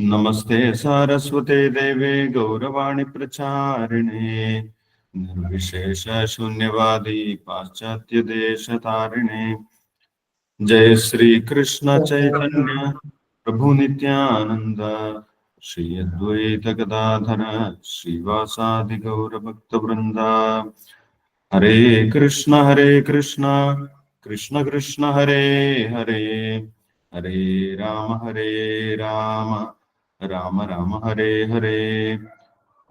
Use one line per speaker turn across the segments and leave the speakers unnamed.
नमस्ते सारस्वते देवे गौरवाणी प्रचारिणे। निर्विशेष शून्यवादी पाश्चात्य देश तारिणे। जय श्री कृष्ण चैतन्य प्रभु नित्यानंद श्री अद्वैत गदाधर श्रीवासादि गौर भक्त वृंदा हरे कृष्ण हरे कृष्ण। कृष्ण कृष्ण, हरे हरे। हरे राम हरे राम। राम राम, हरे हरे।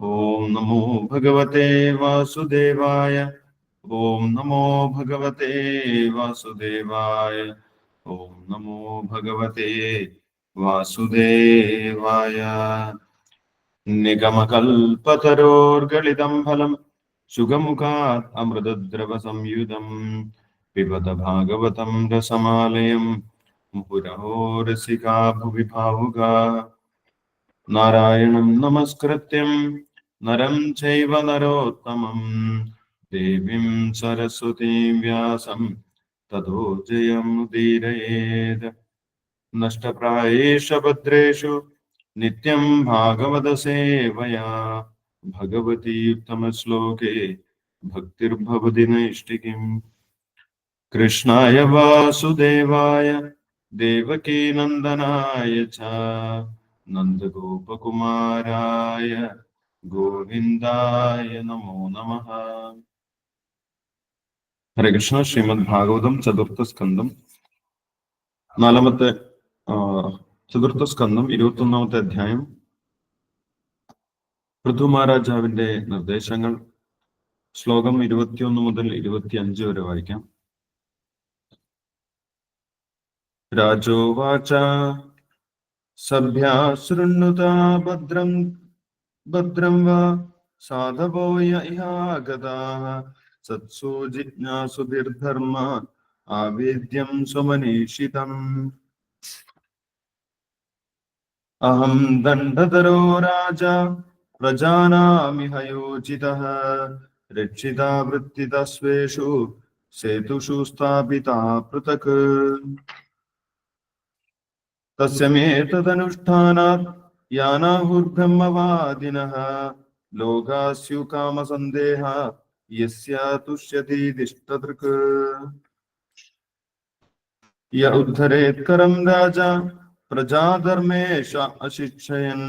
ॐ नमो भगवते वासुदेवाय। ॐ नमो भगवते वासुदेवाय। ॐ नमो भगवते वासुदेवाय। निगमकल्पतरोर्गलितं फलं सुगमुखात् अमृतद्रवसंयुतं पिबत भागवतं रसमालयं मुहुरहो रसिका भुवि भावुका नारायणं नमस्कृत्यं, नरं चैव नरोत्तमं। देवीं सरस्वतीं व्यासं, ततो जयमुदीरयेत् नष्टप्रायेष भद्रेषु नित्यं भागवतसेवया। भगवती उत्तमश्लोके भक्तिर्भवति कृष्णाय वासुदेवाय देवकीनन्दनाय च नन्दगोपकुमाराय गोविन्दाय नमो नमः ഹരേ കൃഷ്ണ ശ്രീമദ് ഭാഗവതം ചതുർത്ഥ സ്കന്ധം നാലാമത്തെ ആ, ചതുർത്ഥ സ്കന്ധം ഇരുപത്തൊന്നാമത്തെ അധ്യായം പൃഥു മഹാരാജാവിന്റെ നിർദ്ദേശങ്ങൾ ശ്ലോകം ഇരുപത്തിയൊന്ന് മുതൽ ഇരുപത്തിയഞ്ച് വരെ വായിക്കാം രാജോവാച സഭ്യാ ശൃണ്ണുതാ ഭദ്രം ഭദ്രം വാ സാധവോ യഹാഗതാഃ സത്സു ജിജ്ഞാസുഭിർധർമ്മ ആവേദ്യം സ്വമനീഷിതം അഹം ദണ്ഡധരോ രാജ പ്രജാനാമിഹ യോജിതഃ രക്ഷിതാ വൃത്തിതസ്വേഷു സേതുഷു സ്ഥാപിതാ പൃഥക് തസ്യ മേതദനുഷ്ഠാനാത് യാനാഹുർബ്രഹ്മവാദിനഃ ലോകാസ്യു കാമസന്ദേഹ യസ്യ തുഷ്യതി ദിഷ്ടദൃക് യ ഉദ്ധരേത്കരം രാജ പ്രജാധർമ്മേഷ അശിക്ഷയൻ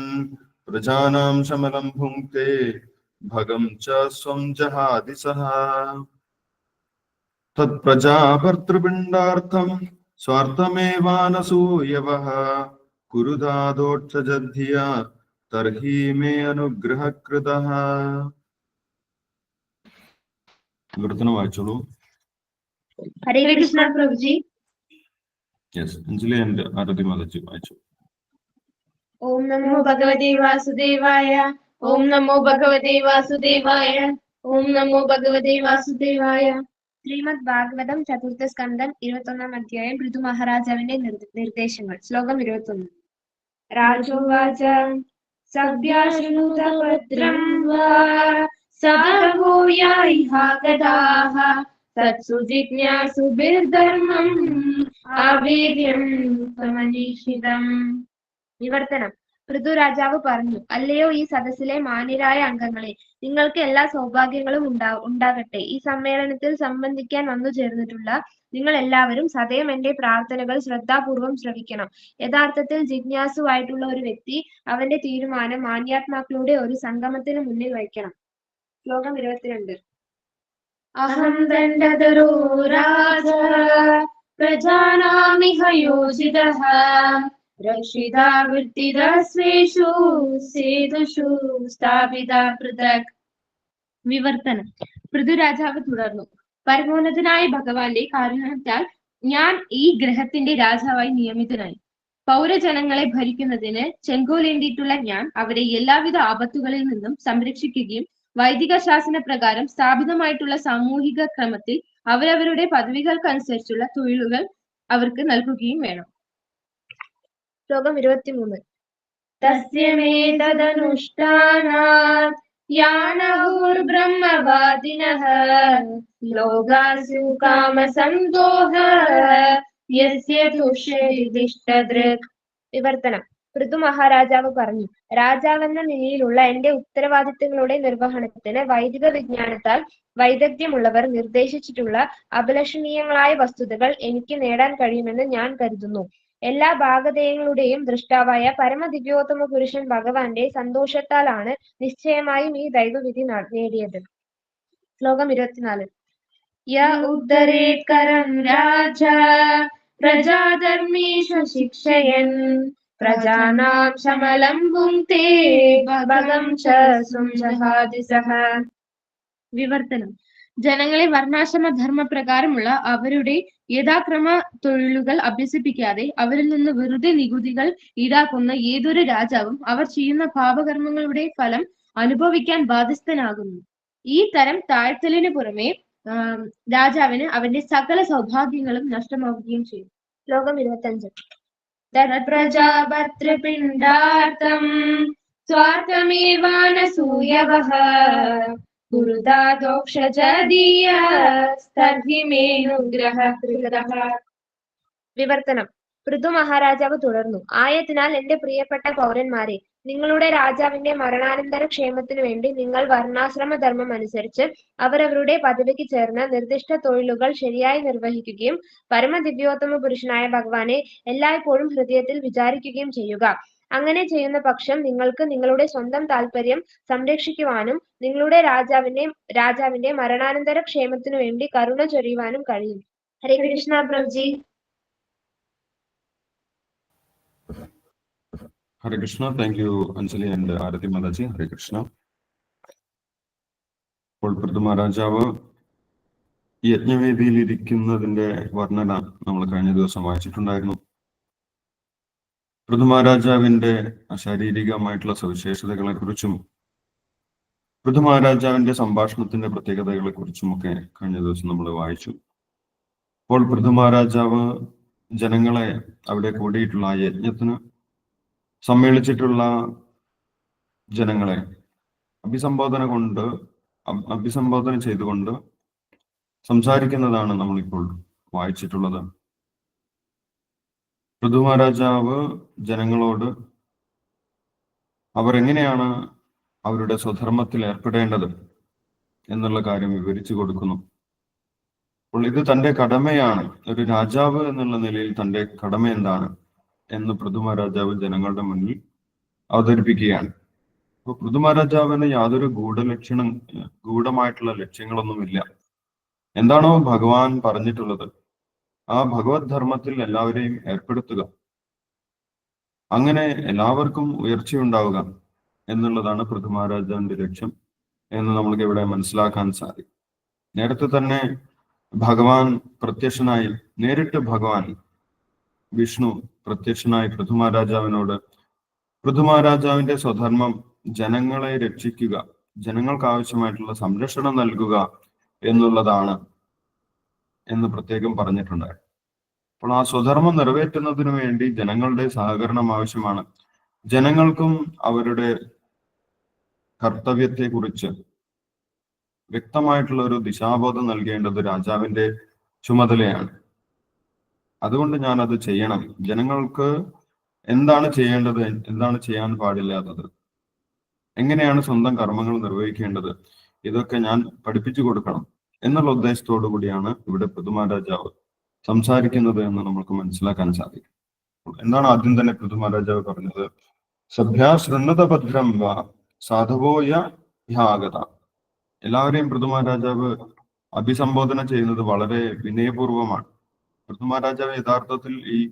പ്രജാനാം ശമലം ഭുങ്ക്തെ ഭഗം ച സ്വം ജഹാതി സഹ തത്പ്രജാഭർതൃപിണ്ഡാർത്ഥം സ്വാർത്ഥമേവാനസൂയവഃ കുരുധാദോക്ഷജദ്ധിയ തർഹി മേ അനുഗ്രഹകൃതഃ വിവർത്തനം വായിച്ചോളൂ.
ഹരേ കൃഷ്ണ പ്രഭുജി.
യെസ് അഞ്ജലി ആൻഡ് ആരതി മാതാജി വായിച്ചു.
ഓം നമോ ഭഗവതേ വാസുദേവായ ഓം നമോ ഭഗവതേ വാസുദേവായ ഓം നമോ ഭഗവതേ വാസുദേവായ. ശ്രീമദ് ഭാഗവതം ചതുർത്ഥ സ്കന്ധം ഇരുപത്തൊന്നാം അധ്യായം പൃഥു മഹാരാജാവിന്റെ നിർദ്ദ- നിർദ്ദേശങ്ങൾ. ശ്ലോകം ഇരുപത്തൊന്ന്. രാജോവാച സഭ്യാശ്രുത ഭദ്രം വാ സാധവോ യായിഹാഗതാഃ തത്സു ജിജ്ഞാസുഭിർധർമ്മം ആവേദ്യം സമനീഷിതം വിവർത്തനം പൃഥു രാജാവ് പറഞ്ഞു അല്ലയോ ഈ സദസ്സിലെ മാന്യരായ അംഗങ്ങളെ നിങ്ങൾക്ക് എല്ലാ സൗഭാഗ്യങ്ങളും ഉണ്ടാ ഉണ്ടാകട്ടെ. ഈ സമ്മേളനത്തിൽ സംബന്ധിക്കാൻ വന്നു ചേർന്നിട്ടുള്ള നിങ്ങൾ എല്ലാവരും സദയം എന്റെ പ്രാർത്ഥനകൾ ശ്രദ്ധാപൂർവം ശ്രവിക്കണം. യഥാർത്ഥത്തിൽ ജിജ്ഞാസുവായിട്ടുള്ള ഒരു വ്യക്തി അവന്റെ തീരുമാനം മാന്യാത്മാക്കളുടെ ഒരു സംഗമത്തിന് മുന്നിൽ വയ്ക്കണം. ശ്ലോകം ഇരുപത്തിരണ്ട്. അഹം ദണ്ഡതരോ രാജ പ്രജാനാമിഹ രക്ഷിതാ വൃത്തിദസ്വേഷു സേതുഷു സ്ഥാപിത പൃഥക്. വിവർത്തനം. പൃഥുരാജാവ് തുടർന്നു. പരമോന്നതനായ ഭഗവാന്റെ കാരണത്താൽ ഞാൻ ഈ ഗ്രഹത്തിന്റെ രാജാവായി നിയമിതനായി. പൗരജനങ്ങളെ ഭരിക്കുന്നതിന് ചെങ്കോലേണ്ടിയിട്ടുള്ള ഞാൻ അവരെ എല്ലാവിധ ആപത്തുകളിൽ നിന്നും സംരക്ഷിക്കുകയും വൈദിക ശാസന പ്രകാരം സ്ഥാപിതമായിട്ടുള്ള സാമൂഹിക ക്രമത്തിൽ അവരവരുടെ പദവികൾക്കനുസരിച്ചുള്ള തൊഴിലുകൾ അവർക്ക് നൽകുകയും വേണം. ശ്ലോകം ഇരുപത്തിമൂന്ന്. തസ്യമേതദനുഷ്ഠാനാത് യാനഹുർബ്രഹ്മവാദിനഃ ലോകാസു കാമസന്തോഹ യസ്യ തുഷ്യതിഷ്ടദൃക് വിവർത്തനം. പൃഥു മഹാരാജാവ് പറഞ്ഞു രാജാവെന്ന നിലയിലുള്ള എന്റെ ഉത്തരവാദിത്തങ്ങളുടെ നിർവഹണത്തിന് വൈദിക വിജ്ഞാനത്താൽ വൈദഗ്ധ്യമുള്ളവർ നിർദ്ദേശിച്ചിട്ടുള്ള അഭിലഷണീയങ്ങളായ വസ്തുതകൾ എനിക്ക് നേടാൻ കഴിയുമെന്ന് ഞാൻ കരുതുന്നു. എല്ലാ ഭാഗധേയങ്ങളുടെയും ദൃഷ്ടാവായ പരമദിവ്യോത്തമ പുരുഷൻ ഭഗവാന്റെ സന്തോഷത്താലാണ് നിശ്ചയമായും ഈ ദൈവവിധി നേടിയത്. ശ്ലോകം ഇരുപത്തിനാല്. യ ഉദ്ധരേത്കരം രാജ പ്രജാധർമ്മേഷു ശിക്ഷയൻ പ്രജാനാം ശമലം ഭുങ്ക്തേ ഭഗം ച സുംജഹാതി സഹ. വിവർത്തനം. ജനങ്ങളെ വർണാശ്രമ ധർമ്മപ്രകാരമുള്ള അവരുടെ യഥാക്രമ തൊഴിലുകൾ അഭ്യസിപ്പിക്കാതെ അവരിൽ നിന്ന് വെറുതെ നികുതികൾ ഈടാക്കുന്ന ഏതൊരു രാജാവും അവർ ചെയ്യുന്ന പാപകർമ്മങ്ങളുടെ ഫലം അനുഭവിക്കാൻ ബാധ്യസ്ഥനാകുന്നു. ഈ തരം താഴ്ത്തലിന് പുറമെ രാജാവിന് അവന്റെ സകല സൗഭാഗ്യങ്ങളും നഷ്ടമാവുകയും ചെയ്യും. ശ്ലോകം ഇരുപത്തഞ്ച് ധനപ്രജാഭർത്തൃപിണ്ടാർത്ഥം സ്വാർത്ഥമേവാനസൂയവഃ വിവർത്തനം. പൃഥു മഹാരാജാവ് തുടർന്നു. ആയതിനാൽ എന്റെ പ്രിയപ്പെട്ട പൗരന്മാരെ നിങ്ങളുടെ രാജാവിന്റെ മരണാനന്തര ക്ഷേമത്തിനു വേണ്ടി നിങ്ങൾ വർണാശ്രമ ധർമ്മം അനുസരിച്ച് അവരവരുടെ പദവിക്ക് ചേർന്ന നിർദ്ദിഷ്ട തൊഴിലുകൾ ശരിയായി നിർവഹിക്കുകയും പരമദിവ്യോത്തമ പുരുഷനായ ഭഗവാനെ എല്ലായ്പ്പോഴും ഹൃദയത്തിൽ വിചാരിക്കുകയും ചെയ്യുക. അങ്ങനെ ചെയ്യുന്ന പക്ഷം നിങ്ങൾക്ക് നിങ്ങളുടെ സ്വന്തം താല്പര്യം സംരക്ഷിക്കുവാനും നിങ്ങളുടെ രാജാവിന്റെ രാജാവിന്റെ മരണാനന്തര ക്ഷേമത്തിനു വേണ്ടി കരുണ ചൊരിയുവാനും കഴിയും. Hare Krishna Prabhuji.
Hare Krishna thank you Anjali and Aarti Mataji. Hare Krishna. അപ്പോൾ മഹാരാജാവ് ഈ യജ്ഞവേദിയിൽ ഇരിക്കുന്നതിന്റെ വർണന നമ്മൾ കഴിഞ്ഞ ദിവസം വായിച്ചിട്ടുണ്ടായിരുന്നു. പൃഥു മഹാരാജാവിന്റെ ശാരീരികമായിട്ടുള്ള സവിശേഷതകളെ കുറിച്ചും പൃഥുമഹാരാജാവിന്റെ സംഭാഷണത്തിന്റെ പ്രത്യേകതകളെ കുറിച്ചുമൊക്കെ കഴിഞ്ഞ ദിവസം നമ്മൾ വായിച്ചു. അപ്പോൾ പൃഥുമഹാരാജാവ് ജനങ്ങളെ അവിടെ കൂടിയിട്ടുള്ള ആ യജ്ഞത്തിന് സമ്മേളിച്ചിട്ടുള്ള ജനങ്ങളെ അഭിസംബോധന കൊണ്ട് അഭ്- അഭിസംബോധന ചെയ്തുകൊണ്ട് സംസാരിക്കുന്നതാണ് നമ്മളിപ്പോൾ വായിച്ചിട്ടുള്ളത്. പൃഥു മഹാരാജാവ് ജനങ്ങളോട് അവർ എങ്ങനെയാണ് അവരുടെ സ്വധർമ്മത്തിൽ ഏർപ്പെടേണ്ടത് എന്നുള്ള കാര്യം വിവരിച്ചു കൊടുക്കുന്നു. അപ്പോൾ ഇത് തന്റെ കടമയാണ്. ഒരു രാജാവ് എന്നുള്ള നിലയിൽ തന്റെ കടമ എന്താണ് എന്ന് പൃഥുമഹാരാജാവ് ജനങ്ങളുടെ മുന്നിൽ അവതരിപ്പിക്കുകയാണ്. അപ്പൊ പൃഥുമഹാരാജാവിന് യാതൊരു ഗൂഢലക്ഷണം ഗൂഢമായിട്ടുള്ള ലക്ഷ്യങ്ങളൊന്നുമില്ല. എന്താണോ ഭഗവാൻ പറഞ്ഞിട്ടുള്ളത്. ആ ഭഗവത് ധർമ്മത്തിൽ എല്ലാവരെയും ഏർപ്പെടുത്തുക. അങ്ങനെ എല്ലാവർക്കും ഉയർച്ചയുണ്ടാവുക എന്നുള്ളതാണ് പൃഥുമ രാജാവിന്റെ ലക്ഷ്യം എന്ന് നമ്മൾക്ക് ഇവിടെ മനസ്സിലാക്കാൻ സാധിക്കും. നേരത്തെ തന്നെ ഭഗവാൻ പ്രത്യക്ഷനായി നേരിട്ട് ഭഗവാൻ വിഷ്ണു പ്രത്യക്ഷനായി പൃഥുമഹാരാജാവിനോട് പൃഥുമഹാരാജാവിന്റെ സ്വധർമ്മം ജനങ്ങളെ രക്ഷിക്കുക ജനങ്ങൾക്ക് ആവശ്യമായിട്ടുള്ള സംരക്ഷണം നൽകുക എന്നുള്ളതാണ് എന്ന് പ്രത്യേകം പറഞ്ഞിട്ടുണ്ട്. അപ്പോൾ ആ സ്വധർമ്മം നിറവേറ്റുന്നതിനു വേണ്ടി ജനങ്ങളുടെ സഹകരണം ആവശ്യമാണ്. ജനങ്ങൾക്കും അവരുടെ കർത്തവ്യത്തെ കുറിച്ച് വ്യക്തമായിട്ടുള്ള ഒരു ദിശാബോധം നൽകേണ്ടത് രാജാവിന്റെ ചുമതലയാണ്. അതുകൊണ്ട് ഞാൻ അത് ചെയ്യണം. ജനങ്ങൾക്ക് എന്താണ് ചെയ്യേണ്ടത്? എന്താണ് ചെയ്യാൻ പാടില്ലാത്തത്? എങ്ങനെയാണ് സ്വന്തം കർമ്മങ്ങൾ നിർവഹിക്കേണ്ടത്? ഇതൊക്കെ ഞാൻ പഠിപ്പിച്ചു കൊടുക്കണം. എന്നുള്ള ഉദ്ദേശത്തോടു കൂടിയാണ് ഇവിടെ പ്രതുമാരാജാവ് സംസാരിക്കുന്നത് എന്ന് നമുക്ക് മനസ്സിലാക്കാൻ സാധിക്കും. എന്താണ് ആദ്യം തന്നെ പ്രതുമാരാജാവ് പറഞ്ഞത്? സഭ്യാശൃണ്ണത ഭദ്രം വ സാധവോയ യാഗത എല്ലാവരെയും പ്രതുമാരാജാവ് അഭിസംബോധന ചെയ്യുന്നത് വളരെ വിനയപൂർവമാണ്. പ്രതുമാരാജാവ് യഥാർത്ഥത്തിൽ ഈ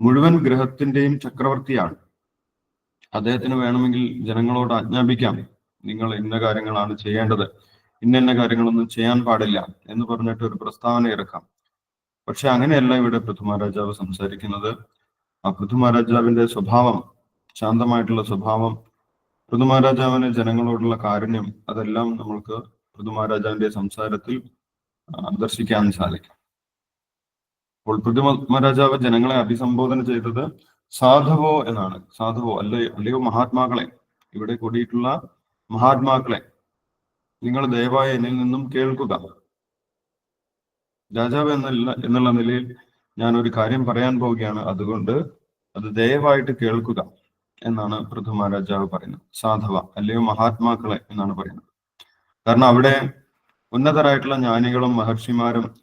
മുഴുവൻ ഗ്രഹത്തിന്റെയും ചക്രവർത്തിയാണ്. അദ്ദേഹത്തിന് വേണമെങ്കിൽ ജനങ്ങളോട് ആജ്ഞാപിക്കാം. നിങ്ങൾ ഇന്ന കാര്യങ്ങളാണ് ചെയ്യേണ്ടത്. ഇന്ന കാര്യങ്ങളൊന്നും ചെയ്യാൻ പാടില്ല എന്ന് പറഞ്ഞിട്ട് ഒരു പ്രസ്താവന ഇറക്കാം. പക്ഷെ അങ്ങനെയല്ല ഇവിടെ പൃഥ്വിരാജാവ് സംസാരിക്കുന്നത്. ആ പൃഥ്വിരാജാവിന്റെ സ്വഭാവം ശാന്തമായിട്ടുള്ള സ്വഭാവം പൃഥ്വിരാജാവിന് ജനങ്ങളോടുള്ള കാരുണ്യം അതെല്ലാം നമ്മൾക്ക് പൃഥ്വിരാജാവിന്റെ സംസാരത്തിൽ ദർശിക്കാൻ സാധിക്കും. അപ്പോൾ പൃഥ്വിരാജാവ് ജനങ്ങളെ അഭിസംബോധന ചെയ്തത് സാധവോ എന്നാണ്. സാധവോ അല്ലയോ അല്ലയോ മഹാത്മാക്കളെ. ഇവിടെ കൂടിയിട്ടുള്ള മഹാത്മാക്കളെ. നിങ്ങൾ ദയവായി എന്നിൽ നിന്നും കേൾക്കുക. രാജാവ് എന്നല്ല എന്നുള്ള നിലയിൽ ഞാൻ ഒരു കാര്യം പറയാൻ പോവുകയാണ്. അതുകൊണ്ട് അത് ദയവായിട്ട് കേൾക്കുക എന്നാണ് പ്രഥമ രാജാവ് പറയുന്നത്. സാധവ അല്ലയോ മഹാത്മാക്കളെ എന്നാണ് പറയുന്നത്. കാരണം അവിടെ ഉന്നതരായിട്ടുള്ള ജ്ഞാനികളും മഹർഷിമാരും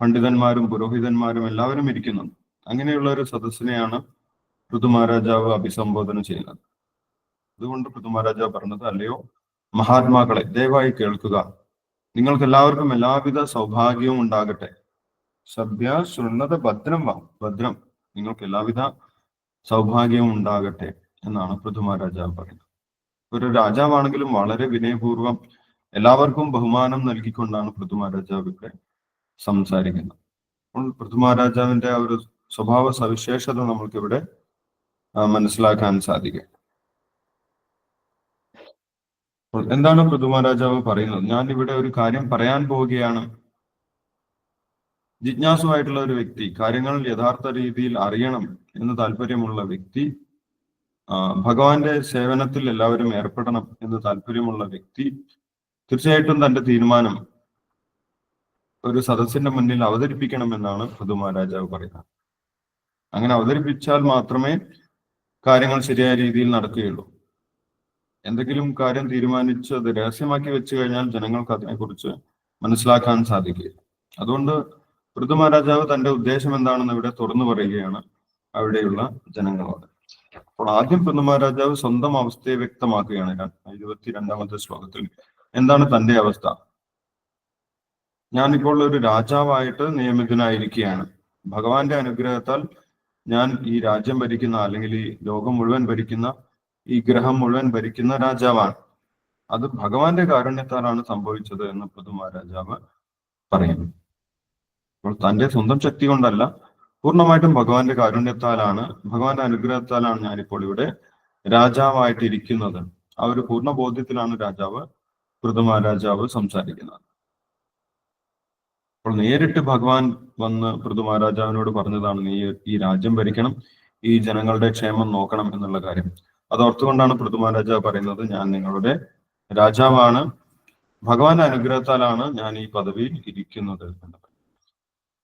പണ്ഡിതന്മാരും പുരോഹിതന്മാരും എല്ലാവരും ഇരിക്കുന്നുണ്ട്. അങ്ങനെയുള്ള ഒരു സദസ്സിനെയാണ് പൃഥുമഹാരാജാവ് അഭിസംബോധന ചെയ്യുന്നത്. അതുകൊണ്ട് പ്രഥുമാരാജാവ് പറഞ്ഞത് അല്ലയോ മഹാത്മാക്കളെ ദയവായി കേൾക്കുക. നിങ്ങൾക്ക് എല്ലാവർക്കും എല്ലാവിധ സൗഭാഗ്യവും ഉണ്ടാകട്ടെ. സഭ്യ ശൃണത ഭദ്രം വാ ഭദ്രം. നിങ്ങൾക്ക് എല്ലാവിധ സൗഭാഗ്യവും ഉണ്ടാകട്ടെ എന്നാണ് പ്രഥമ രാജാവ് പറയുന്നത്. ഒരു രാജാവാണെങ്കിലും വളരെ വിനയപൂർവം എല്ലാവർക്കും ബഹുമാനം നൽകിക്കൊണ്ടാണ് പ്രഥമ രാജാവ് ഇവിടെ സംസാരിക്കുന്നത്. അപ്പോൾ പ്രഥമ രാജാവിന്റെ ആ ഒരു സ്വഭാവ സവിശേഷത നമുക്കിവിടെ മനസ്സിലാക്കാൻ സാധിക്കും അപ്പോൾ എന്താണ് പൃഥു മഹാരാജാവ് പറയുന്നത്? ഞാൻ ഇവിടെ ഒരു കാര്യം പറയാൻ പോവുകയാണ്. ജിജ്ഞാസുവായിട്ടുള്ള ഒരു വ്യക്തി കാര്യങ്ങൾ യഥാർത്ഥ രീതിയിൽ അറിയണം എന്ന് താല്പര്യമുള്ള വ്യക്തി ഭഗവാന്റെ സേവനത്തിൽ എല്ലാവരും ഏർപ്പെടണം എന്ന് താല്പര്യമുള്ള വ്യക്തി തീർച്ചയായിട്ടും തന്റെ തീരുമാനം ഒരു സദസ്സിന്റെ മുന്നിൽ അവതരിപ്പിക്കണമെന്നാണ് പൃഥു മഹാരാജാവ് പറയുന്നത്. അങ്ങനെ അവതരിപ്പിച്ചാൽ മാത്രമേ കാര്യങ്ങൾ ശരിയായ രീതിയിൽ നടക്കുകയുള്ളൂ. എന്തെങ്കിലും കാര്യം തീരുമാനിച്ച് അത് രഹസ്യമാക്കി വെച്ചു കഴിഞ്ഞാൽ ജനങ്ങൾക്ക് അതിനെക്കുറിച്ച് മനസ്സിലാക്കാൻ സാധിക്കില്ല. അതുകൊണ്ട് പൃഥുമഹാരാജാവ് തന്റെ ഉദ്ദേശം എന്താണെന്ന് ഇവിടെ തുറന്നു പറയുകയാണ് അവിടെയുള്ള ജനങ്ങളോട്. അപ്പോൾ ആദ്യം പൃഥുമഹാരാജാവ് സ്വന്തം അവസ്ഥയെ വ്യക്തമാക്കുകയാണ് ഇരുപത്തിരണ്ടാമത്തെ ശ്ലോകത്തിൽ. എന്താണ് തന്റെ അവസ്ഥ? ഞാനിപ്പോൾ ഒരു രാജാവായിട്ട് നിയമിതനായിരിക്കുകയാണ്. ഭഗവാന്റെ അനുഗ്രഹത്താൽ ഞാൻ ഈ രാജ്യം ഭരിക്കുന്ന അല്ലെങ്കിൽ ഈ ലോകം മുഴുവൻ ഭരിക്കുന്ന ഈ ഗ്രഹം മുഴുവൻ ഭരിക്കുന്ന രാജാവാണ്. അത് ഭഗവാന്റെ കാരുണ്യത്താലാണ് സംഭവിച്ചത് എന്ന് പൃഥു രാജാവ് പറയുന്നു. അപ്പോൾ തന്റെ സ്വന്തം ശക്തി കൊണ്ടല്ല പൂർണമായിട്ടും ഭഗവാന്റെ കാരുണ്യത്താലാണ് ഭഗവാന്റെ അനുഗ്രഹത്താലാണ് ഞാനിപ്പോൾ ഇവിടെ രാജാവായിട്ട് ഇരിക്കുന്നത് ആ ഒരു പൂർണ ബോധ്യത്തിലാണ് രാജാവ് പൃഥു രാജാവ് സംസാരിക്കുന്നത്. അപ്പോൾ നേരിട്ട് ഭഗവാൻ വന്ന് പൃഥു രാജാവിനോട് പറഞ്ഞതാണ് നീ ഈ രാജ്യം ഭരിക്കണം ഈ ജനങ്ങളുടെ ക്ഷേമം നോക്കണം എന്നുള്ള കാര്യം. അത് ഓർത്തുകൊണ്ടാണ് പൃഥു മഹാരാജാവ് പറയുന്നത് ഞാൻ നിങ്ങളുടെ രാജാവാണ്. ഭഗവാന്റെ അനുഗ്രഹത്താലാണ് ഞാൻ ഈ പദവിയിൽ ഇരിക്കുന്നത്.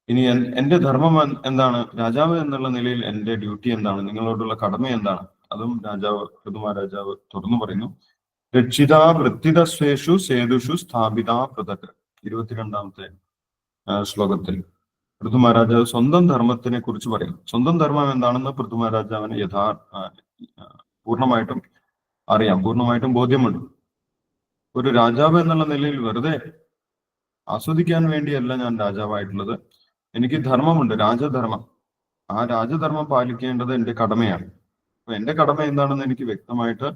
ഇനി എന്റെ ധർമ്മം എന്താണ്? രാജാവ് എന്നുള്ള നിലയിൽ എന്റെ ഡ്യൂട്ടി എന്താണ്? നിങ്ങളോടുള്ള കടമ എന്താണ്? അതും രാജാവ് പൃഥു മഹാരാജാവ് തുറന്നു പറയുന്നു. രക്ഷിത വൃത്തിതസ്വേഷു സേതുഷു സ്ഥാപിത പൃഥക് ഇരുപത്തിരണ്ടാമത്തെ ശ്ലോകത്തിൽ പൃഥുമഹാരാജാവ് സ്വന്തം ധർമ്മത്തിനെ കുറിച്ച് പറയും സ്വന്തം ധർമ്മം എന്താണെന്ന് പൃഥു മഹാരാജാവിന് യഥാ പൂർണമായിട്ടും അറിയാം പൂർണമായിട്ടും ബോധ്യമുണ്ട്. ഒരു രാജാവ് എന്നുള്ള നിലയിൽ വെറുതെ ആസ്വദിക്കാൻ വേണ്ടിയല്ല ഞാൻ രാജാവായിട്ടുള്ളത്. എനിക്ക് ധർമ്മമുണ്ട് രാജധർമ്മം. ആ രാജധർമ്മം പാലിക്കേണ്ടത് എന്റെ കടമയാണ്. അപ്പൊ എന്റെ കടമ എന്താണെന്ന് എനിക്ക് വ്യക്തമായിട്ട്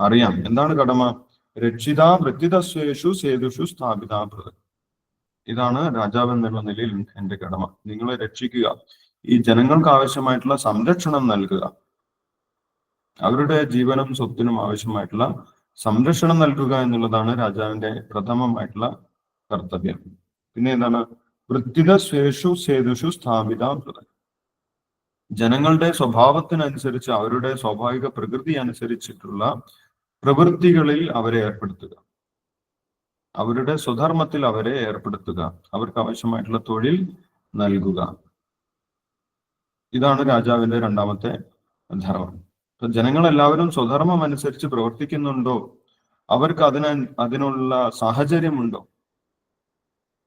അറിയാം. എന്താണ് കടമ? രക്ഷിത വൃത്തിതസ്വേഷു സേതുഷു സ്ഥാപിത പൃഥക് ഇതാണ് രാജാവ് എന്നുള്ള നിലയിൽ എന്റെ കടമ. നിങ്ങളെ രക്ഷിക്കുക. ഈ ജനങ്ങൾക്ക് ആവശ്യമായിട്ടുള്ള സംരക്ഷണം നൽകുക. അവരുടെ ജീവനും സ്വത്തിനും ആവശ്യമായിട്ടുള്ള സംരക്ഷണം നൽകുക എന്നുള്ളതാണ് രാജാവിന്റെ പ്രഥമമായിട്ടുള്ള കർത്തവ്യം. പിന്നെ എന്താണ്? വൃത്തിത സ്വേഷു സേതുഷു സ്ഥാപിത ജനങ്ങളുടെ സ്വഭാവത്തിനനുസരിച്ച് അവരുടെ സ്വാഭാവിക പ്രകൃതി അനുസരിച്ചിട്ടുള്ള പ്രവൃത്തികളിൽ അവരെ ഏർപ്പെടുത്തുക. അവരുടെ സ്വധർമ്മത്തിൽ അവരെ ഏർപ്പെടുത്തുക. അവർക്ക് ആവശ്യമായിട്ടുള്ള തൊഴിൽ നൽകുക. ഇതാണ് രാജാവിന്റെ രണ്ടാമത്തെ ധർമ്മം. ജനങ്ങളെല്ലാവരും സ്വധർമ്മം അനുസരിച്ച് പ്രവർത്തിക്കുന്നുണ്ടോ? അവർക്ക് അതിന അതിനുള്ള സാഹചര്യമുണ്ടോ?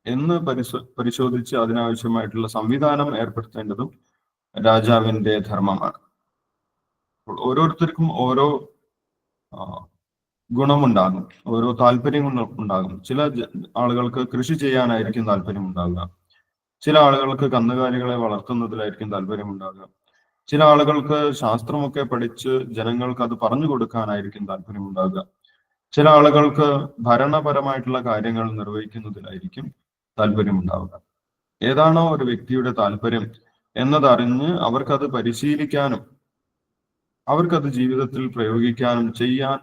എന്ന് പരിശോ പരിശോധിച്ച് അതിനാവശ്യമായിട്ടുള്ള സംവിധാനം ഏർപ്പെടുത്തേണ്ടതും രാജാവിന്റെ ധർമ്മമാണ്. ഓരോരുത്തർക്കും ഓരോ ഗുണമുണ്ടാകും ഓരോ താല്പര്യങ്ങൾ ഉണ്ടാകും. ചില ആളുകൾക്ക് കൃഷി ചെയ്യാനായിരിക്കും താല്പര്യം ഉണ്ടാകുക ചില ആളുകൾക്ക് കന്നുകാലികളെ വളർത്തുന്നതിലായിരിക്കും താല്പര്യം ഉണ്ടാകുക ചില ആളുകൾക്ക് ശാസ്ത്രമൊക്കെ പഠിച്ച് ജനങ്ങൾക്ക് അത് പറഞ്ഞു കൊടുക്കാനായിരിക്കും താല്പര്യമുണ്ടാകുക ചില ആളുകൾക്ക് ഭരണപരമായിട്ടുള്ള കാര്യങ്ങൾ നിർവഹിക്കുന്നതിലായിരിക്കും താല്പര്യമുണ്ടാവുക. ഏതാണോ ഒരു വ്യക്തിയുടെ താല്പര്യം എന്നതറിഞ്ഞ് അവർക്കത് പരിശീലിക്കാനും അവർക്കത് ജീവിതത്തിൽ പ്രയോഗിക്കാനും ചെയ്യാൻ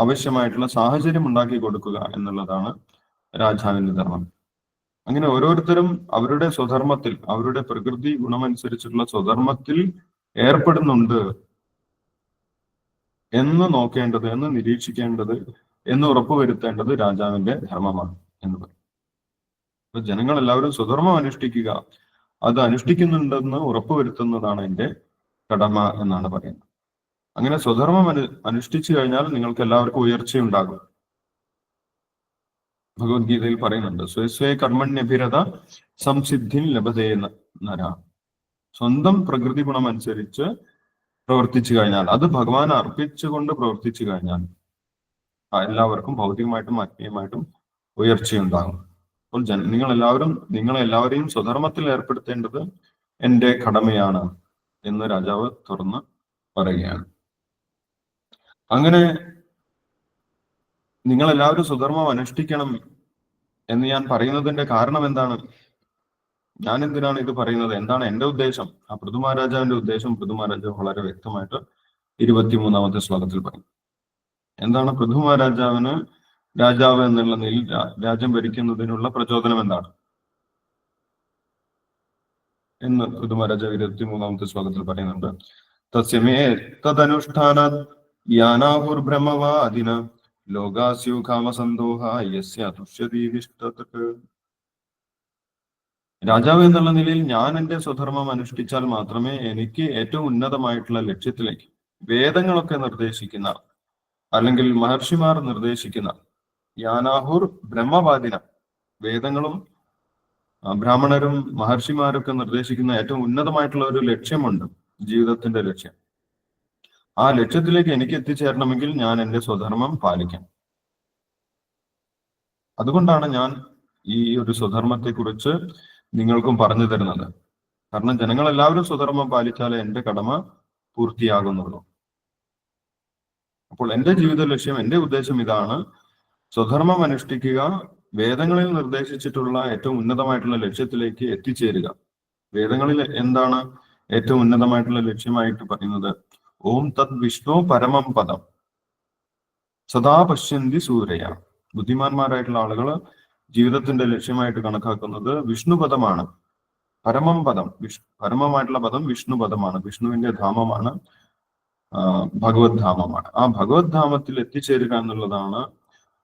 ആവശ്യമായിട്ടുള്ള സാഹചര്യം ഉണ്ടാക്കി കൊടുക്കുക എന്നുള്ളതാണ് രാജാവിന്റെ ധർമ്മം. അങ്ങനെ ഓരോരുത്തരും അവരുടെ സ്വധർമ്മത്തിൽ അവരുടെ പ്രകൃതി ഗുണമനുസരിച്ചുള്ള സ്വധർമ്മത്തിൽ ഏർപ്പെടുന്നുണ്ട് എന്ന് നോക്കേണ്ടത് എന്ന് നിരീക്ഷിക്കേണ്ടത് എന്ന് ഉറപ്പുവരുത്തേണ്ടത് രാജാവിന്റെ ധർമ്മമാണ് എന്ന് പറയും. അപ്പൊ ജനങ്ങൾ എല്ലാവരും സ്വധർമ്മം അനുഷ്ഠിക്കുക അത് അനുഷ്ഠിക്കുന്നുണ്ടെന്ന് ഉറപ്പുവരുത്തുന്നതാണ് എന്റെ കടമ എന്നാണ് പറയുന്നത്. അങ്ങനെ സ്വധർമ്മം അനു അനുഷ്ഠിച്ചു കഴിഞ്ഞാൽ നിങ്ങൾക്ക് എല്ലാവർക്കും ഉയർച്ചയുണ്ടാകും. ഭഗവത്ഗീതയിൽ പറയുന്നുണ്ട്. സ്വയസ്വയ കർമ്മണ്യഭിരത സംസിദ്ധി ലഭതേ നര. സ്വന്തം പ്രകൃതി ഗുണം അനുസരിച്ച് പ്രവർത്തിച്ചു കഴിഞ്ഞാൽ അത് ഭഗവാൻ അർപ്പിച്ചുകൊണ്ട് പ്രവർത്തിച്ചു കഴിഞ്ഞാൽ എല്ലാവർക്കും ഭൗതികമായിട്ടും ആത്മീയമായിട്ടും ഉയർച്ചയുണ്ടാകും. അപ്പോൾ ജന നിങ്ങൾ എല്ലാവരും നിങ്ങളെ എല്ലാവരെയും സ്വധർമ്മത്തിൽ ഏർപ്പെടുത്തേണ്ടത് എന്റെ കടമയാണ് എന്ന് രാജാവ് തുറന്ന് പറയുകയാണ്. അങ്ങനെ നിങ്ങൾ എല്ലാവരും സുധർമ്മം അനുഷ്ഠിക്കണം എന്ന് ഞാൻ പറയുന്നതിന്റെ കാരണം എന്താണ്? ഞാൻ എന്തിനാണ് ഇത് പറയുന്നത്? എന്താണ് എന്റെ ഉദ്ദേശം? ആ പൃഥുമഹാരാജാവിന്റെ ഉദ്ദേശം പൃഥുമഹാരാജാവ് വളരെ വ്യക്തമായിട്ട് ഇരുപത്തിമൂന്നാമത്തെ ശ്ലോകത്തിൽ പറയും. എന്താണ് പൃഥുമഹാരാജാവിന് രാജാവ് എന്നുള്ള നിലയിൽ രാജ്യം ഭരിക്കുന്നതിനുള്ള പ്രചോദനം എന്താണ്? എന്ന് പൃഥുമഹാരാജാവ് ഇരുപത്തിമൂന്നാമത്തെ ശ്ലോകത്തിൽ പറയുന്നുണ്ട്. തസ്യമേ തദനുഷ്ഠാന യാനാഹുർബ്രഹ്മവാദിന ലോകാസ്യു കാമസന്തോഹ യസ്യ തുഷ്യതീതിഷ്ഠതക് രാജാവ് എന്നുള്ള നിലയിൽ ഞാൻ എന്റെ സ്വധർമ്മം അനുഷ്ഠിച്ചാൽ മാത്രമേ എനിക്ക് ഏറ്റവും ഉന്നതമായിട്ടുള്ള ലക്ഷ്യത്തിലേക്ക് വേദങ്ങളൊക്കെ നിർദ്ദേശിക്കുന്ന അല്ലെങ്കിൽ മഹർഷിമാർ നിർദ്ദേശിക്കുന്ന യാനാഹുർ ബ്രഹ്മവാദിന വേദങ്ങളും ബ്രാഹ്മണരും മഹർഷിമാരൊക്കെ നിർദ്ദേശിക്കുന്ന ഏറ്റവും ഉന്നതമായിട്ടുള്ള ഒരു ലക്ഷ്യമുണ്ട് ജീവിതത്തിന്റെ ലക്ഷ്യം. ആ ലക്ഷ്യത്തിലേക്ക് എനിക്ക് എത്തിച്ചേരണമെങ്കിൽ ഞാൻ എന്റെ സ്വധർമ്മം പാലിക്കണം അതുകൊണ്ടാണ് ഞാൻ ഈ ഒരു സ്വധർമ്മത്തെ കുറിച്ച് നിങ്ങൾക്കും പറഞ്ഞു തരുന്നത്. കാരണം ജനങ്ങൾ എല്ലാവരും സ്വധർമ്മം പാലിച്ചാലേ എന്റെ കടമ പൂർത്തിയാകുന്നുള്ളൂ. അപ്പോൾ എന്റെ ജീവിത ലക്ഷ്യം എന്റെ ഉദ്ദേശം ഇതാണ് സ്വധർമ്മം അനുഷ്ഠിക്കുക വേദങ്ങളിൽ നിർദ്ദേശിച്ചിട്ടുള്ള ഏറ്റവും ഉന്നതമായിട്ടുള്ള ലക്ഷ്യത്തിലേക്ക് എത്തിച്ചേരുക. വേദങ്ങളിൽ എന്താണ് ഏറ്റവും ഉന്നതമായിട്ടുള്ള ലക്ഷ്യമായിട്ട് പറയുന്നത്? ഓം തത് വിഷ്ണു പരമം പദം. സദാ പശ്യന്തി സൂര്യ. ബുദ്ധിമാന്മാരായിട്ടുള്ള ആളുകൾ ജീവിതത്തിന്റെ ലക്ഷ്യമായിട്ട് കണക്കാക്കുന്നത് വിഷ്ണുപദമാണ് പരമം പദം വിഷ് പരമമായിട്ടുള്ള പദം വിഷ്ണുപദമാണ് വിഷ്ണുവിന്റെ ധാമമാണ് ഭഗവത് ധാമമാണ്. ആ ഭഗവത് ധാമത്തിൽ എത്തിച്ചേരുക എന്നുള്ളതാണ്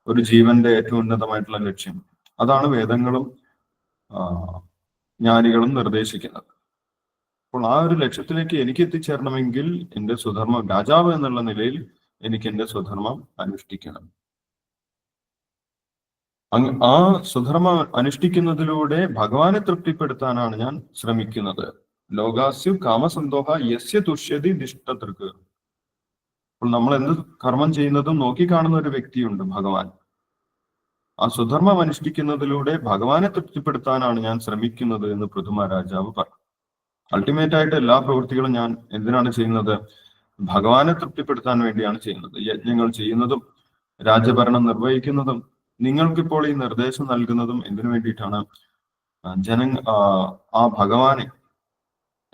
ഒരു ജീവന്റെ ഏറ്റവും ഉന്നതമായിട്ടുള്ള ലക്ഷ്യം. അതാണ് വേദങ്ങളും ജ്ഞാനികളും നിർദ്ദേശിക്കുന്നത്. അപ്പോൾ ആ ഒരു ലക്ഷ്യത്തിലേക്ക് എനിക്ക് എത്തിച്ചേരണമെങ്കിൽ എന്റെ സ്വധർമ്മം രാജാവ് എന്നുള്ള നിലയിൽ എനിക്ക് എന്റെ സ്വധർമ്മം അനുഷ്ഠിക്കണം. ആ സ്വധർമ്മം അനുഷ്ഠിക്കുന്നതിലൂടെ ഭഗവാനെ തൃപ്തിപ്പെടുത്താനാണ് ഞാൻ ശ്രമിക്കുന്നത്. ലോകാസ്യു കാമസന്തോഹ യസ്യ തുഷ്യതി ദിഷ്ടതൃക്ക് അപ്പോൾ നമ്മൾ എന്ത് കർമ്മം ചെയ്യുന്നതും നോക്കിക്കാണുന്ന ഒരു വ്യക്തിയുണ്ട് ഭഗവാൻ. ആ സ്വധർമ്മം അനുഷ്ഠിക്കുന്നതിലൂടെ ഭഗവാനെ തൃപ്തിപ്പെടുത്താനാണ് ഞാൻ ശ്രമിക്കുന്നത് എന്ന് പൃഥുമ രാജാവ് പറഞ്ഞു. അൾട്ടിമേറ്റ് ആയിട്ട് എല്ലാ പ്രവൃത്തികളും ഞാൻ എന്തിനാണ് ചെയ്യുന്നത്? ഭഗവാനെ തൃപ്തിപ്പെടുത്താൻ വേണ്ടിയാണ് ചെയ്യുന്നത്. യജ്ഞങ്ങൾ ചെയ്യുന്നതും രാജ്യഭരണം നിർവഹിക്കുന്നതും നിങ്ങൾക്കിപ്പോൾ ഈ നിർദ്ദേശം നൽകുന്നതും എന്തിനു വേണ്ടിയിട്ടാണ്? ജന ആ ഭഗവാനെ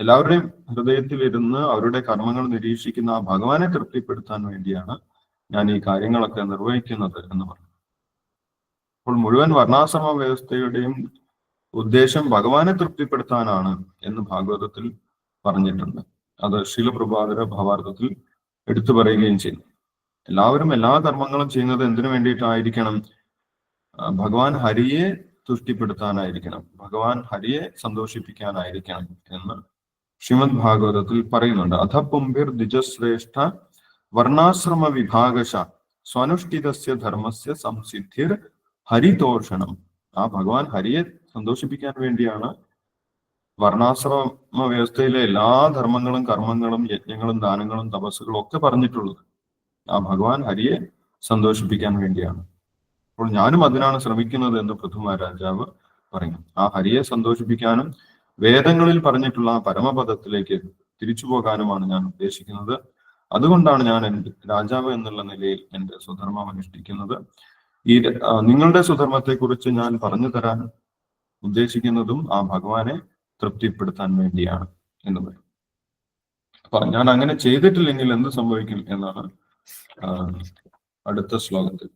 എല്ലാവരുടെയും ഹൃദയത്തിൽ ഇരുന്ന് അവരുടെ കർമ്മങ്ങൾ നിരീക്ഷിക്കുന്ന ആ ഭഗവാനെ തൃപ്തിപ്പെടുത്താൻ വേണ്ടിയാണ് ഞാൻ ഈ കാര്യങ്ങളൊക്കെ നിർവഹിക്കുന്നത് എന്ന് പറഞ്ഞു. അപ്പോൾ മുഴുവൻ വർണാശ്രമ വ്യവസ്ഥയുടെയും ഉദ്ദേശം ഭഗവാനെ തൃപ്തിപ്പെടുത്താനാണ് എന്ന് ഭാഗവതത്തിൽ പറഞ്ഞിട്ടുണ്ട്. അത് ശീലപ്രഭാതര ഭാവാർത്ഥത്തിൽ എടുത്തു പറയുകയും ചെയ്യുന്നു എല്ലാവരും എല്ലാ കർമ്മങ്ങളും ചെയ്യുന്നത് എന്തിനു വേണ്ടിയിട്ടായിരിക്കണം? ഭഗവാൻ ഹരിയെ തുഷ്ടിപ്പെടുത്താനായിരിക്കണം ഭഗവാൻ ഹരിയെ സന്തോഷിപ്പിക്കാനായിരിക്കണം എന്ന് ശ്രീമദ് ഭാഗവതത്തിൽ പറയുന്നുണ്ട്. അധ പുംഭിർ ദ്വിജശ്രേഷ്ഠ വർണാശ്രമ വിഭാഗശ സ്വനുഷ്ഠിതസ്യ ധർമ്മസ്യ സംസിദ്ധിർ ഹരിതോഷണം. ആ ഭഗവാൻ ഹരിയെ സന്തോഷിപ്പിക്കാൻ വേണ്ടിയാണ് വർണാശ്രമ വ്യവസ്ഥയിലെ എല്ലാ ധർമ്മങ്ങളും കർമ്മങ്ങളും യജ്ഞങ്ങളും ദാനങ്ങളും തപസ്സുകളും ഒക്കെ പറഞ്ഞിട്ടുള്ളത്. ആ ഭഗവാൻ ഹരിയെ സന്തോഷിപ്പിക്കാൻ വേണ്ടിയാണ്. അപ്പോൾ ഞാനും അതിനാണ് ശ്രമിക്കുന്നത് എന്ന് പൃഥു മഹാരാജാവ് പറയുന്നു ആ ഹരിയെ സന്തോഷിപ്പിക്കാനും വേദങ്ങളിൽ പറഞ്ഞിട്ടുള്ള ആ പരമപദത്തിലേക്ക് തിരിച്ചു പോകാനുമാണ് ഞാൻ ഉദ്ദേശിക്കുന്നത്. അതുകൊണ്ടാണ് ഞാൻ രാജാവ് എന്നുള്ള നിലയിൽ എന്റെ സ്വധർമ്മം അനുഷ്ഠിക്കുന്നത്. ഈ നിങ്ങളുടെ സ്വധർമ്മത്തെ കുറിച്ച് ഞാൻ പറഞ്ഞു തരാൻ ഉദ്ദേശിക്കുന്നതും ആ ഭഗവാനെ തൃപ്തിപ്പെടുത്താൻ വേണ്ടിയാണ് എന്ന് പറയും. അപ്പൊ ഞാൻ അങ്ങനെ ചെയ്തിട്ടില്ലെങ്കിൽ എന്ത് സംഭവിക്കും എന്നാണ് അടുത്ത ശ്ലോകത്തിൽ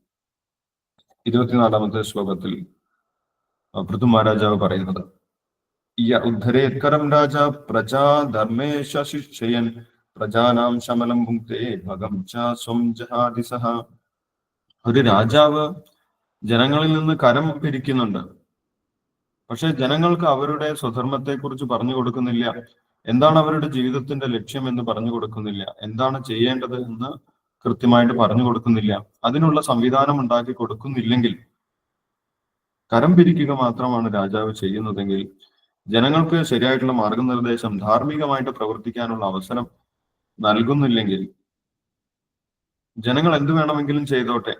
ഇരുപത്തിനാലാമത്തെ ശ്ലോകത്തിൽ പൃഥു മഹാരാജാവ് പറയുന്നത് ഉദ്ധരേക്കരം രാജ പ്രജാ ധർമ്മേശ ശിക്ഷയൻ പ്രജാനാം ശമലം ഭുക്തേ ഭഗം സ്വം ജഹാതി സഹ. ഒരു രാജാവ് ജനങ്ങളിൽ നിന്ന് കരം പിരിക്കുന്നുണ്ട്. പക്ഷെ ജനങ്ങൾക്ക് അവരുടെ സ്വധർമ്മത്തെ കുറിച്ച് പറഞ്ഞു കൊടുക്കുന്നില്ല. എന്താണ് അവരുടെ ജീവിതത്തിന്റെ ലക്ഷ്യം എന്ന് പറഞ്ഞു കൊടുക്കുന്നില്ല. എന്താണ് ചെയ്യേണ്ടത് എന്ന് കൃത്യമായിട്ട് പറഞ്ഞു കൊടുക്കുന്നില്ല. അതിനുള്ള സംവിധാനം ഉണ്ടാക്കി കൊടുക്കുന്നില്ലെങ്കിൽ കരം പിരിക്കുക മാത്രമാണ് രാജാവ് ചെയ്യുന്നതെങ്കിൽ ജനങ്ങൾക്ക് ശരിയായിട്ടുള്ള മാർഗനിർദ്ദേശം ധാർമ്മികമായിട്ട് പ്രവർത്തിക്കാനുള്ള അവസരം നൽകുന്നില്ലെങ്കിൽ ജനങ്ങൾ എന്ത് വേണമെങ്കിലും ചെയ്തോട്ടെ.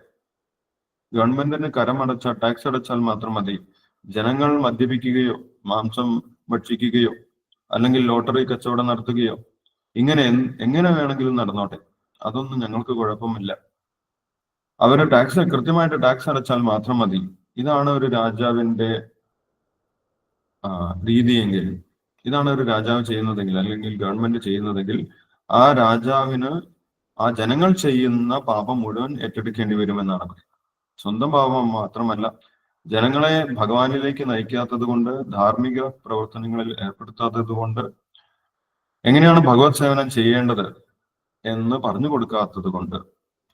ഗവൺമെന്റിന് കരം അടച്ചാൽ ടാക്സ് അടച്ചാൽ മാത്രം മതി. ജനങ്ങൾ മദ്യപിക്കുകയോ മാംസം ഭക്ഷിക്കുകയോ അല്ലെങ്കിൽ ലോട്ടറി കച്ചവടം നടത്തുകയോ ഇങ്ങനെ എങ്ങനെ വേണമെങ്കിലും നടന്നോട്ടെ. അതൊന്നും ഞങ്ങൾക്ക് കുഴപ്പമില്ല. അവർ ടാക്സ് കൃത്യമായിട്ട് ടാക്സ് അടച്ചാൽ മാത്രം മതി. ഇതാണ് ഒരു രാജാവിന്റെ രീതിയെങ്കിൽ ഇതാണ് ഒരു രാജാവ് ചെയ്യുന്നതെങ്കിൽ അല്ലെങ്കിൽ ഗവൺമെന്റ് ചെയ്യുന്നതെങ്കിൽ ആ രാജാവിന് ആ ജനങ്ങൾ ചെയ്യുന്ന പാപം മുഴുവൻ ഏറ്റെടുക്കേണ്ടി വരുമെന്നാണ്. സ്വന്തം പാപം മാത്രമല്ല ജനങ്ങളെ ഭഗവാനിലേക്ക് നയിക്കാത്തത് കൊണ്ട് ധാർമ്മിക പ്രവർത്തനങ്ങളിൽ ഏർപ്പെടുത്താത്തത് കൊണ്ട് എങ്ങനെയാണ് ഭഗവത് സേവനം ചെയ്യേണ്ടത് എന്ന് പറഞ്ഞു കൊടുക്കാത്തത് കൊണ്ട്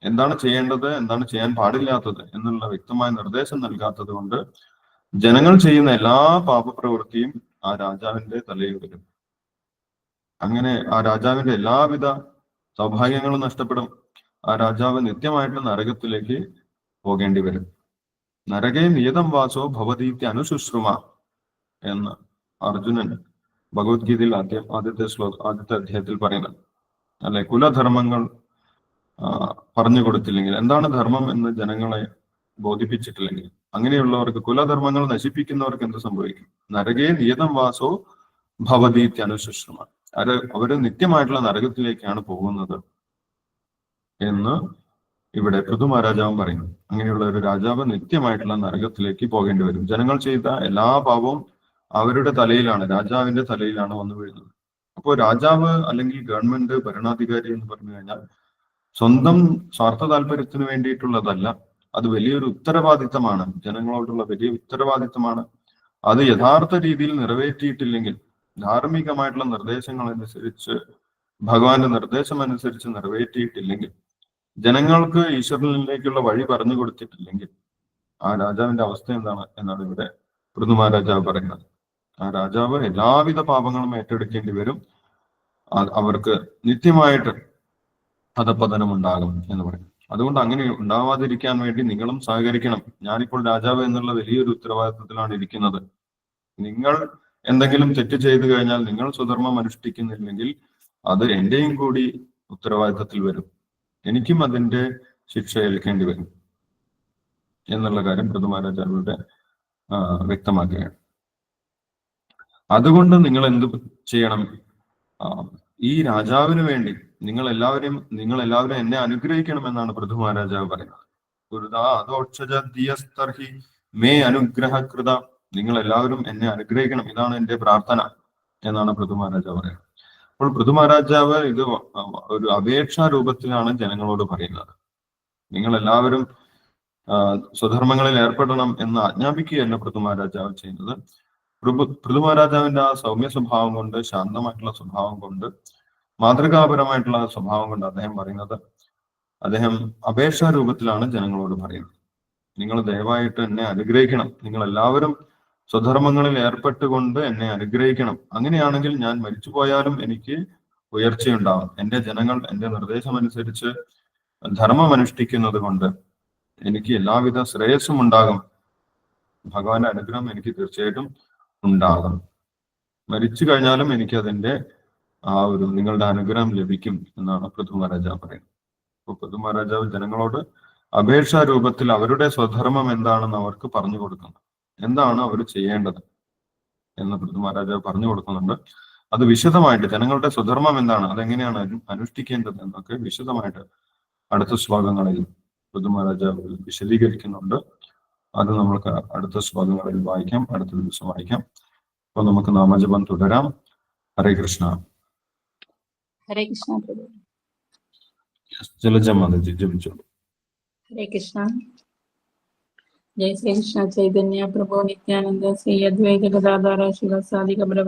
എന്താണ് ചെയ്യേണ്ടത് എന്താണ് ചെയ്യാൻ പാടില്ലാത്തത് എന്നുള്ള വ്യക്തമായ നിർദ്ദേശം നൽകാത്തത് കൊണ്ട് ജനങ്ങൾ ചെയ്യുന്ന എല്ലാ പാപപ്രവൃത്തിയും ആ രാജാവിന്റെ തലയിൽ വരും. അങ്ങനെ ആ രാജാവിന്റെ എല്ലാവിധ സൗഭാഗ്യങ്ങളും നഷ്ടപ്പെടും. ആ രാജാവ് നിത്യമായിട്ട് നരകത്തിലേക്ക് പോകേണ്ടി വരും. നരകേ നിയതം വാസോ ഭവതീത്യ അനുശുശ്രുമ എന്ന് അർജുനൻ ഭഗവത്ഗീതയിൽ ആദ്യം ആദ്യത്തെ ശ്ലോക ആദ്യത്തെ അധ്യായത്തിൽ പറയുന്നത് അല്ലെ കുലധർമ്മങ്ങൾ പറഞ്ഞു കൊടുത്തില്ലെങ്കിൽ എന്താണ് ധർമ്മം എന്ന് ജനങ്ങളെ ബോധിപ്പിച്ചിട്ടില്ലെങ്കിൽ അങ്ങനെയുള്ളവർക്ക് കുലധർമ്മങ്ങൾ നശിപ്പിക്കുന്നവർക്ക് എന്ത് സംഭവിക്കും? നരകേ നിയതം വാസോ ഭവതീത്യ അനുശുശ്രുമ. അത് അവർ നിത്യമായിട്ടുള്ള നരകത്തിലേക്കാണ് പോകുന്നത് എന്ന് ഇവിടെ പൃഥു മഹാരാജാവും പറയുന്നു. അങ്ങനെയുള്ള ഒരു രാജാവ് നിത്യമായിട്ടുള്ള നരകത്തിലേക്ക് പോകേണ്ടി വരും. ജനങ്ങൾ ചെയ്ത എല്ലാ പാപവും അവരുടെ തലയിലാണ് രാജാവിന്റെ തലയിലാണ് വന്നു വീഴുന്നത്. അപ്പോൾ രാജാവ് അല്ലെങ്കിൽ ഗവൺമെന്റ് ഭരണാധികാരി എന്ന് പറഞ്ഞു കഴിഞ്ഞാൽ സ്വന്തം സ്വാർത്ഥ താല്പര്യത്തിന് വേണ്ടിയിട്ടുള്ളതല്ല. അത് വലിയൊരു ഉത്തരവാദിത്തമാണ്. ജനങ്ങളോടുള്ള വലിയ ഉത്തരവാദിത്തമാണ്. അത് യഥാർത്ഥ രീതിയിൽ നിറവേറ്റിയിട്ടില്ലെങ്കിൽ ധാർമ്മികമായിട്ടുള്ള നിർദ്ദേശങ്ങൾ അനുസരിച്ച് ഭഗവാന്റെ നിർദ്ദേശം അനുസരിച്ച് നിറവേറ്റിയിട്ടില്ലെങ്കിൽ ജനങ്ങൾക്ക് ഈശ്വരനിലേക്കുള്ള വഴി പറഞ്ഞു കൊടുത്തിട്ടില്ലെങ്കിൽ ആ രാജാവിന്റെ അവസ്ഥ എന്താണ് എന്നാണ് ഇവിടെ പൃഥു മഹാരാജാവ് പറയുന്നത്. ആ രാജാവ് എല്ലാവിധ പാപങ്ങളും ഏറ്റെടുക്കേണ്ടി വരും. അവർക്ക് നിത്യമായിട്ട് അധപ്പതനം ഉണ്ടാകും എന്ന് പറയും അതുകൊണ്ട് അങ്ങനെ ഉണ്ടാവാതിരിക്കാൻ വേണ്ടി നിങ്ങളും സഹകരിക്കണം. ഞാനിപ്പോൾ രാജാവ് എന്നുള്ള വലിയൊരു ഉത്തരവാദിത്വത്തിലാണ് ഇരിക്കുന്നത്. നിങ്ങൾ എന്തെങ്കിലും തെറ്റ് ചെയ്തു കഴിഞ്ഞാൽ നിങ്ങൾ സ്വധർമ്മം അനുഷ്ഠിക്കുന്നില്ലെങ്കിൽ അത് എന്റെയും കൂടി ഉത്തരവാദിത്തത്തിൽ വരും. എനിക്കും അതിന്റെ ശിക്ഷ ഏൽക്കേണ്ടി വരും എന്നുള്ള കാര്യം പ്രഥമാരാചാര്യരുടെ വ്യക്തമാക്കുകയാണ്. അതുകൊണ്ട് നിങ്ങൾ എന്ത് ചെയ്യണം? ഈ രാജാവിന് വേണ്ടി നിങ്ങൾ എല്ലാവരും നിങ്ങൾ എല്ലാവരും എന്നെ അനുഗ്രഹിക്കണം എന്നാണ് പൃഥു മഹാരാജാവ് പറയുന്നത്. ഗുരുദാദോക്ഷജദ്യസ്തർഹി മേ അനുഗ്രഹകൃത. നിങ്ങൾ എല്ലാവരും എന്നെ അനുഗ്രഹിക്കണം. ഇതാണ് എന്റെ പ്രാർത്ഥന എന്നാണ് പൃഥു മഹാരാജാവ് പറയുന്നത്. അപ്പോൾ പൃഥു മഹാരാജാവ് ഇത് ഒരു അപേക്ഷാ രൂപത്തിലാണ് ജനങ്ങളോട് പറയുന്നത്. നിങ്ങൾ എല്ലാവരും സ്വധർമ്മങ്ങളിൽ ഏർപ്പെടണം എന്ന് ആജ്ഞാപിക്കുകയല്ല പൃഥു മഹാരാജാവ് ചെയ്യുന്നത്. പൃഥു മഹാരാജാവിന്റെ ആ സൗമ്യ സ്വഭാവം കൊണ്ട് ശാന്തമായിട്ടുള്ള സ്വഭാവം കൊണ്ട് മാതൃകാപരമായിട്ടുള്ള സ്വഭാവം കൊണ്ട് അദ്ദേഹം പറയുന്നത് അദ്ദേഹം അപേക്ഷാ രൂപത്തിലാണ് ജനങ്ങളോട് പറയുന്നത്. നിങ്ങൾ ദയവായിട്ട് എന്നെ അനുഗ്രഹിക്കണം. നിങ്ങൾ എല്ലാവരും സ്വധർമ്മങ്ങളിൽ ഏർപ്പെട്ടുകൊണ്ട് എന്നെ അനുഗ്രഹിക്കണം. അങ്ങനെയാണെങ്കിൽ ഞാൻ മരിച്ചു പോയാലും എനിക്ക് ഉയർച്ചയുണ്ടാവും. എന്റെ ജനങ്ങൾ എന്റെ നിർദ്ദേശമനുസരിച്ച് ധർമ്മം അനുഷ്ഠിക്കുന്നത് കൊണ്ട് എനിക്ക് എല്ലാവിധ ശ്രേയസ്സും ഉണ്ടാകും ഭഗവാന്റെ അനുഗ്രഹം എനിക്ക് തീർച്ചയായിട്ടും ഉണ്ടാകും. മരിച്ചു കഴിഞ്ഞാലും എനിക്ക് അതിന്റെ ആ ഒരു നിങ്ങളുടെ അനുഗ്രഹം ലഭിക്കും എന്നാണ് പൃഥു മഹാരാജാവ് പറയുന്നത്. അപ്പൊ പൃഥു മഹാരാജാവ് ജനങ്ങളോട് അപേക്ഷാ രൂപത്തിൽ അവരുടെ സ്വധർമ്മം എന്താണെന്ന് അവർക്ക് പറഞ്ഞു കൊടുക്കുന്നു. എന്താണ് അവർ ചെയ്യേണ്ടത് എന്ന് പൃഥു മഹാരാജാവ് പറഞ്ഞു കൊടുക്കുന്നുണ്ട്. അത് വിശദമായിട്ട് ജനങ്ങളുടെ സ്വധർമ്മം എന്താണ്? അതെങ്ങനെയാണ് അനു- അനുഷ്ഠിക്കേണ്ടത് എന്നൊക്കെ വിശദമായിട്ട് അടുത്ത ശ്ലോകങ്ങളിൽ പൃഥു മഹാരാജാവ് വിശദീകരിക്കുന്നുണ്ട്. അത് നമ്മൾക്ക് അടുത്ത ശ്ലോകങ്ങളിൽ വായിക്കാം അടുത്ത ദിവസം വായിക്കാം. അപ്പൊ നമുക്ക് നാമജപം തുടരാം. ഹരേ കൃഷ്ണ.
ഹരേ കൃഷ്ണ
ജലജ മാതാജി ജപിച്ചോളൂ.
ഹരേ കൃഷ്ണ. जय श्री कृष्ण चैतन्य प्रभु नित्यानंद श्री अद्वैत गदाधर शिव गौरव